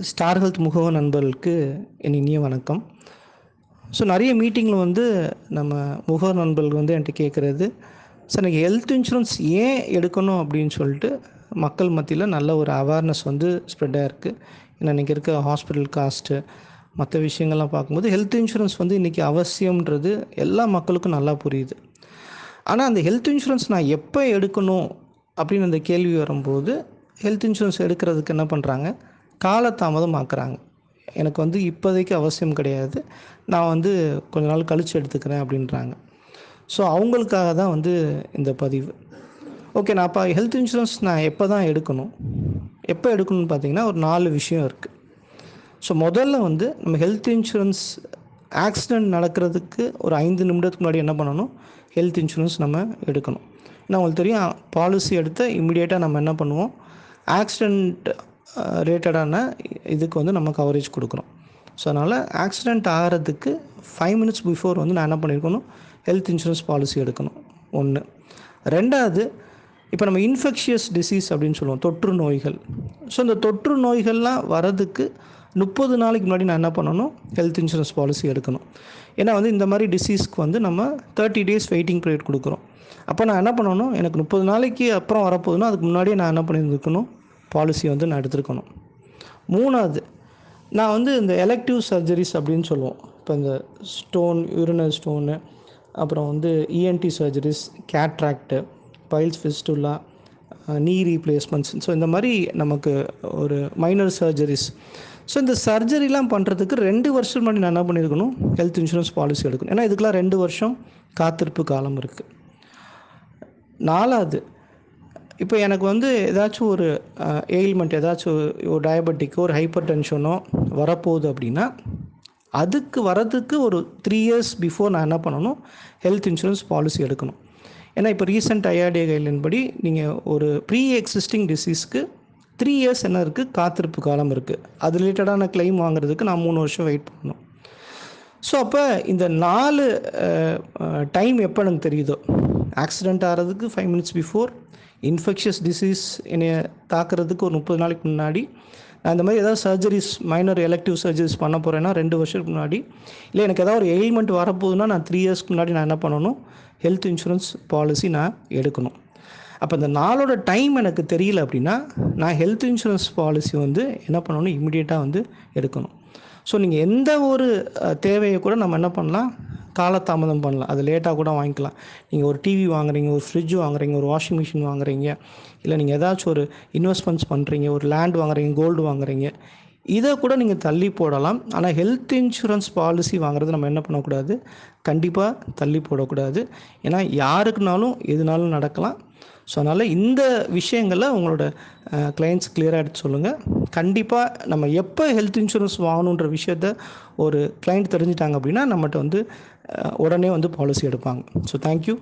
Star health முகவ நண்பர்களுக்கு என் இனிய வணக்கம். ஸோ நிறைய மீட்டிங்கில் வந்து நம்ம முகவர் நண்பர்கள் வந்து என்கிட்ட கேட்குறது சார் எனக்கு ஹெல்த் இன்சூரன்ஸ் ஏன் எடுக்கணும்? அப்படின்னு சொல்லிட்டு மக்கள் மத்தியில் நல்ல ஒரு அவேர்னஸ் வந்து ஸ்ப்ரெட்டாக இருக்குது ஏன்னா இன்றைக்கி இருக்க ஹாஸ்பிட்டல் காஸ்ட்டு மற்ற விஷயங்கள்லாம் பார்க்கும்போது ஹெல்த் இன்சூரன்ஸ் வந்து இன்றைக்கி அவசியம்ன்றது எல்லா மக்களுக்கும் நல்லா புரியுது. ஆனால் அந்த ஹெல்த் இன்சூரன்ஸ் நான் எப்போ எடுக்கணும்? அப்படின்னு அந்த கேள்வி வரும்போது ஹெல்த் இன்சூரன்ஸ் எடுக்கிறதுக்கு என்ன பண்ணுறாங்க காலதாமதமாக்குறாங்க. எனக்கு வந்து இப்போதைக்கு அவசியம் கிடையாது. நான் வந்து கொஞ்ச நாள் கழித்து எடுத்துக்கிறேன் அப்படின்றாங்க. ஸோ அவங்களுக்காக தான் வந்து இந்த பதிவு. ஓகே நான் அப்போ ஹெல்த் இன்சூரன்ஸ் நான் எப்போ தான் எடுக்கணும்? எப்போ எடுக்கணும்னு பார்த்தீங்கன்னா ஒரு நாலு விஷயம் இருக்குது ஸோ முதல்ல வந்து நம்ம ஹெல்த் இன்சூரன்ஸ் ஆக்சிடெண்ட் நடக்கிறதுக்கு ஒரு ஐந்து நிமிடத்துக்கு முன்னாடி என்ன பண்ணணும்? ஹெல்த் இன்சூரன்ஸ் நம்ம எடுக்கணும். ஏன்னா உங்களுக்கு தெரியும் பாலிசி எடுத்து இம்மிடியேட்டாக நம்ம என்ன பண்ணுவோம்? ஆக்சிடெண்ட் ரிலேட்டடான இதுக்கு வந்து நம்ம கவரேஜ் கொடுக்குறோம் ஸோ அதனால் ஆக்சிடெண்ட் ஆகிறதுக்கு ஃபைவ் மினிட்ஸ் பிஃபோர் வந்து நான் என்ன பண்ணியிருக்கணும் ஹெல்த் இன்சூரன்ஸ் பாலிசி எடுக்கணும். ஒன்று ரெண்டாவது இப்போ நம்ம இன்ஃபெக்ஷியஸ் டிசீஸ் அப்படின்னு சொல்லுவோம் தொற்று நோய்கள். ஸோ இந்த தொற்று நோய்கள்லாம் வரதுக்கு முப்பது நாளைக்கு முன்னாடி நான் என்ன பண்ணணும்? ஹெல்த் இன்சூரன்ஸ் பாலிசி எடுக்கணும். ஏன்னா வந்து இந்த மாதிரி டிசீஸ்க்கு வந்து நம்ம தேர்ட்டி டேஸ் வெயிட்டிங் பீரியட் கொடுக்குறோம். அப்போ நான் என்ன பண்ணணும்? எனக்கு முப்பது நாளைக்கு அப்புறம் வரப்போகுதுன்னா அதுக்கு முன்னாடியே நான் என்ன பண்ணியிருந்துருக்கணும் பாலிசி வந்து நான் எடுத்திருக்கணும். மூணாவது நான் வந்து இந்த எலக்டிவ் சர்ஜரிஸ் அப்படின்னு சொல்லுவோம். இப்போ இந்த ஸ்டோன் யூரினல் ஸ்டோனு அப்புறம் வந்து ENT surgeries cataract piles fistula knee replacements so இந்த மாதிரி நமக்கு ஒரு மைனர் சர்ஜரிஸ் ஸோ இந்த சர்ஜரிலாம் பண்ணுறதுக்கு ரெண்டு வருஷம் முன்னாடி நான் என்ன பண்ணியிருக்கணும்? ஹெல்த் இன்சூரன்ஸ் பாலிசி எடுக்கணும். ஏன்னா இதுக்கெலாம் ரெண்டு வருஷம் காத்திருப்பு காலம் இருக்குது நாலாவது இப்போ எனக்கு வந்து ஏதாச்சும் ஒரு எயில்மெண்ட் ஏதாச்சும் ஒரு டயபெட்டிக்கோ ஒரு ஹைப்பர் டென்ஷனோ வரப்போகுது அப்படின்னா அதுக்கு வரதுக்கு ஒரு த்ரீ இயர்ஸ் பிஃபோர் நான் என்ன பண்ணணும்? ஹெல்த் இன்சூரன்ஸ் பாலிசி எடுக்கணும். ஏன்னா இப்போ ரீசெண்ட் ஐஆர்டிஏ கைட்லைன் படி நீங்கள் ஒரு ப்ரீ எக்ஸிஸ்டிங் டிசீஸ்க்கு த்ரீ இயர்ஸ் என்ன இருக்குது காத்திருப்பு காலம் இருக்குது அது ரிலேட்டடான கிளைம் வாங்குறதுக்கு நான் மூணு வருஷம் வெயிட் பண்ணணும். ஸோ அப்போ இந்த நாலு டைம் எப்போ எனக்கு தெரியுதோ? ஆக்சிடெண்ட் ஆகிறதுக்கு five minutes before infectious disease என்னைய தாக்குறதுக்கு ஒரு முப்பது நாளைக்கு முன்னாடி நான் இந்த மாதிரி ஏதாவது சர்ஜரிஸ் மைனர் எலக்டிவ் சர்ஜரிஸ் பண்ண போகிறேன்னா ரெண்டு வருஷத்துக்கு முன்னாடி இல்லை எனக்கு ஏதாவது ஒரு எயில்மெண்ட் வரப்போகுதுன்னா நான் த்ரீ இயர்ஸ்க்கு முன்னாடி நான் என்ன பண்ணணும்? ஹெல்த் இன்சூரன்ஸ் பாலிசி நான் எடுக்கணும். அப்போ இந்த நாளோட டைம் எனக்கு தெரியல அப்படின்னா நான் ஹெல்த் இன்சூரன்ஸ் பாலிசி வந்து என்ன பண்ணணும்? இமிடியேட்டாக வந்து எடுக்கணும். ஸோ நீங்கள் எந்த ஒரு தேவையை கூட நம்ம என்ன பண்ணலாம்? காலதாமதம் பண்ணலாம். அது லேட்டாக கூட வாங்கிக்கலாம். நீங்கள் ஒரு டிவி வாங்குறீங்க ஒரு ஃப்ரிட்ஜ் வாங்குறீங்க ஒரு வாஷிங் மிஷின் வாங்குறீங்க இல்லை நீங்கள் ஏதாச்சும் ஒரு இன்வெஸ்ட்மெண்ட்ஸ் பண்ணுறீங்க ஒரு லேண்ட் வாங்குறீங்க கோல்டு வாங்குறீங்க இதை கூட நீங்கள் தள்ளி போடலாம். ஆனால் ஹெல்த் இன்சூரன்ஸ் பாலிசி வாங்குறது நம்ம என்ன பண்ணக்கூடாது? கண்டிப்பாக தள்ளி போடக்கூடாது. ஏன்னா யாருக்குனாலும் எதுனாலும் நடக்கலாம். ஸோ அதனால் இந்த விஷயங்களில் உங்களோட கிளைண்ட்ஸ் கிளியராக எடுத்து சொல்லுங்கள் கண்டிப்பாக நம்ம எப்போ ஹெல்த் இன்சூரன்ஸ் வாங்கணுன்ற விஷயத்த ஒரு கிளைண்ட் தெரிஞ்சிட்டாங்க அப்படின்னா நம்மகிட்ட வந்து உடனே வந்து பாலிசி எடுப்பாங்க. So thank you